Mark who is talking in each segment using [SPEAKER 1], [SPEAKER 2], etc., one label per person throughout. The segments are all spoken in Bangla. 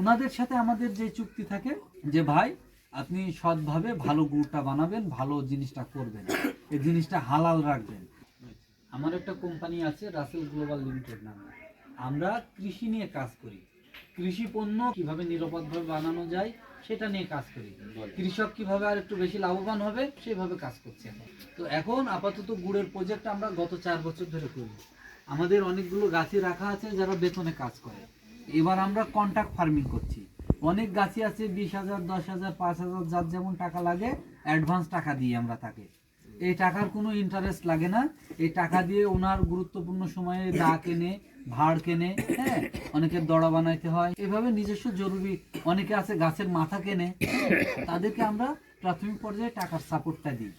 [SPEAKER 1] ওনাদের সাথে আমাদের যে চুক্তি থাকে যে ভাই আপনি সৎভাবে ভালো গুড়টা বানাবেন ভালো জিনিসটা করবেন এই জিনিসটা হালাল রাখবেন। আমার একটা কোম্পানি আছে রাসেল গ্লোবাল লিমিটেড নামে। আমরা কৃষি নিয়ে কাজ করি। কৃষি পণ্য কীভাবে নিরাপদভাবে বানানো যায় সেটা নিয়ে কাজ করি। কৃষক কীভাবে আর একটু বেশি লাভবান হবে সেভাবে কাজ করছে তো এখন আপাতত গুড়ের প্রজেক্ট আমরা গত চার বছর ধরে করি। আমাদের অনেকগুলো গাছি রাখা আছে যারা বেতনে কাজ করে। এবার আমরা কন্ট্রাক্ট ফার্মিং করছি। অনেক গাছি আছে বিশ হাজার দশ হাজার পাঁচ হাজার যার যেমন টাকা লাগে অ্যাডভান্স টাকা দিই আমরা তাকে। এই টাকার কোনো ইন্টারেস্ট লাগে না। এই টাকা দিয়ে ওনার গুরুত্বপূর্ণ সময়ে দা কেনে ভাড় কেনে হ্যাঁ অনেকের দড়া বানাইতে হয়। এভাবে নিজস্ব জরুরি অনেকে আছে গাছের মাথা কেনে হ্যাঁ, তাদেরকে আমরা প্রাথমিক পর্যায়ে টাকার সাপোর্টটা দিই।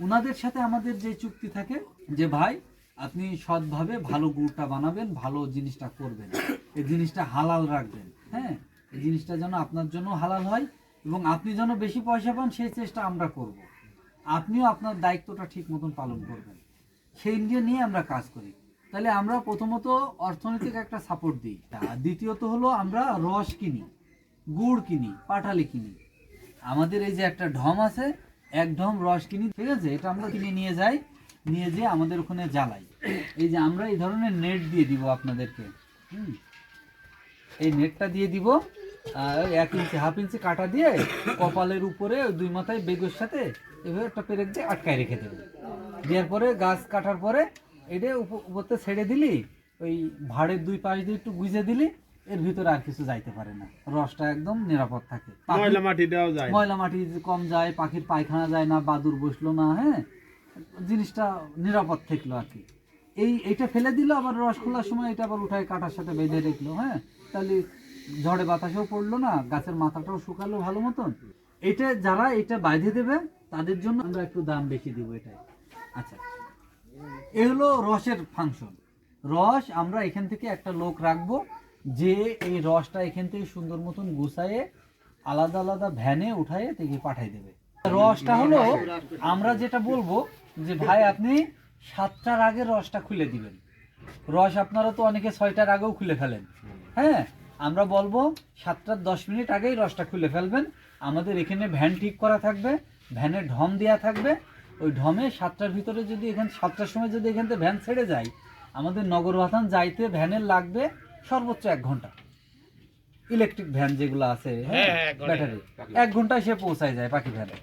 [SPEAKER 1] ওনাদের সাথে আমাদের যে চুক্তি থাকে যে ভাই আপনি সৎভাবে ভালো গুড়টা বানাবেন, ভালো জিনিসটা করবেন। এই জিনিসটা হালাল রাখবেন হ্যাঁ? এই জিনিসটা যেন আপনার জন্য হালাল হয় এবং আপনি যেন বেশি পয়সা পান, সেই চেষ্টা আমরা করব। আপনিও আপনার দায়িত্বটা ঠিক মতন পালন করবেন। সেই নিয়ে নিয়ে আমরা কাজ করি। তাহলে আমরা প্রথমত অর্থনৈতিক একটা সাপোর্ট দিই। দ্বিতীয়ত হলো আমরা রস কিনি, গুড় কিনি, পাটালি কিনি। আমাদের এই যে একটা ঢম আছে, এক ঢম রস কিনি, ঠিক আছে? এটা আমরা কিনে নিয়ে যাই। নিয়ে যেয়ে আমাদের ওখানে জ্বালাই। এই যে আমরা এই ধরনের নেট দিয়ে দিব আপনাদেরকে। হুম? এই নেটটা দিয়ে দিব এক ইঞ্চি হাফ ইঞ্চি কাটা দিয়ে কপালের উপরে দুই মাথায় বেগের সাথে এভাবে একটা পেরেক দিয়ে আটকায় রেখে দেবে। দেওয়ার পরে গাছ কাটার পরে এটা উপ- উপরতে ছেড়ে দিলি ওই ভাড়ের দুই পাশ দিয়ে একটু গুজে দিলি এর ভিতরে আর কিছু যাইতে পারে না। রসটা একদম নিরাপদ থাকে।
[SPEAKER 2] ময়লা মাটি দেওয়া যায়।
[SPEAKER 1] ময়লা মাটি কম যায় পাখির পায়খানা যায় না বাদুর বসল না হ্যাঁ? জিনিসটা নিরাপদ থাকল আর কি। এই এটা ফেলে দিল, আবার রস খোলার সময় এটা আবার উঠায় কাটার সাথে বেঁধে রেখলো হ্যাঁ? তাহলে ঝড়ে বাতাসেও পড়ল না, গাছের মাথাটাও শুকালো ভালো মতন। এটা যারা এটা বাইধে দেবে, তাদের জন্য আমরা একটু দাম বেশি দিব এটাই। আচ্ছা এ হলো রসের ফাংশন রস আমরা এখান থেকে একটা লোক রাখব, যে এই রসটা এখান থেকে সুন্দর মতন গুছায়ে, আলাদা আলাদা ভ্যানে উঠায়ে থেকে পাঠাই দেবে। রসটা হলো, আমরা যেটা বলব যে ভাই আপনি সাতটার আগে রসটা খুলে দিবেন। রস আপনারা তো অনেকে ছয়টার আগেও খুলে ফেলেন। হ্যাঁ আমরা বলব সাতটার দশ মিনিট আগেই রসটা খুলে ফেলবেন। আমাদের এখানে ভ্যান ঠিক করা থাকবে ভ্যানে ঢম দেওয়া থাকবে। ওই ঢমে সাতটার ভিতরে যদি এখানে সাতটার সময় যদি এখান থেকে ভ্যান ছেড়ে যায় আমাদের নগর বাথান যাইতে ভ্যানের লাগবে সর্বোচ্চ এক ঘণ্টা। ইলেকট্রিক ভ্যান যেগুলো আছে হ্যাঁ, ব্যাটারি এক ঘন্টায় সে পৌঁছায় যায় পাখি ভ্যানে।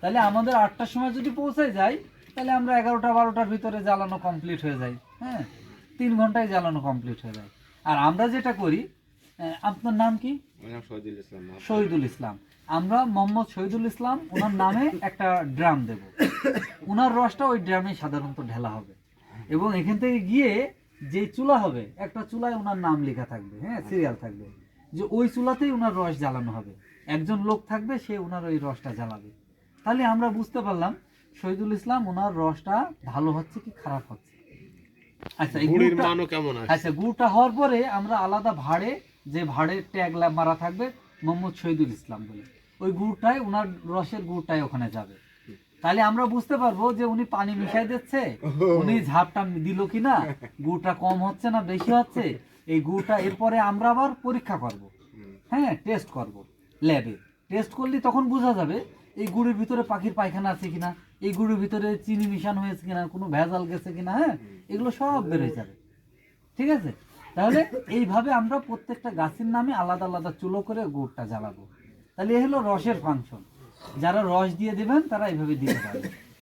[SPEAKER 1] তাহলে আমাদের আটটার সময় যদি পৌঁছায় যায় তাহলে আমরা এগারোটা বারোটার ভিতরে জ্বালানো কমপ্লিট হয়ে যায়। হ্যাঁ? তিন ঘন্টায় জ্বালানো কমপ্লিট হয়ে যায়। আর আমরা যেটা করি আপনার নাম কি?
[SPEAKER 2] শহীদুল ইসলাম।
[SPEAKER 1] আমরা মোহাম্মদ শহীদুল ইসলাম ওনার নামে একটা ড্রাম দেব। ওনার রসটা ওই ড্রামে সাধারণত ঢেলা হবে। এবং এখান থেকে গিয়ে যে চুলা হবে একটা চুলায় ওনার নাম লেখা থাকবে হ্যাঁ সিরিয়াল থাকবে। যে ওই চুলাতেই ওনার রস জ্বালানো হবে। একজন লোক থাকবে সে ওনার ওই রসটা জ্বালাবে। তাহলে আমরা বুঝতে পারলাম শহীদুল ইসলাম ওনার রসটা ভালো হচ্ছে কি খারাপ হচ্ছে? আচ্ছা এই গুড়টা-
[SPEAKER 2] কেমন
[SPEAKER 1] আচ্ছা গুড়টা হওয়ার পরে আমরা আলাদা ভাড়ে যে ভাড়ের ট্যাগ মারা থাকবে মোহাম্মদ শহীদুল ইসলাম বলে। ওই গুড়টাই ওনার রসের গুড়টাই ওখানে যাবে। তাহলে আমরা বুঝতে পারব যে উনি পানি মিশাই দিচ্ছে উনি ঝাপটা দিল কিনা গুড়টা কম হচ্ছে না বেশি হচ্ছে এই গুড়টা এরপরে আমরা আবার পরীক্ষা করব। হ্যাঁ টেস্ট করব ল্যাবে টেস্ট করলে তখন বোঝা যাবে এই গুড়ের ভিতরে পাখির পায়খানা আছে কিনা। এই গুড়ের ভিতরে চিনি মিশানো হয়েছে কিনা, কোনো ভেজাল গেছে কিনা হ্যাঁ? এগুলো সব বেরোয় যাবে। ঠিক আছে? তাহলে এইভাবে আমরা প্রত্যেকটা গাছের নামে আলাদা আলাদা চুলো করে গুড়টা জ্বালাবো। তাহলে এ হলো রসের ফাংশন যারা রস দিয়ে দেবেন, তারা এইভাবে দিতে পারবে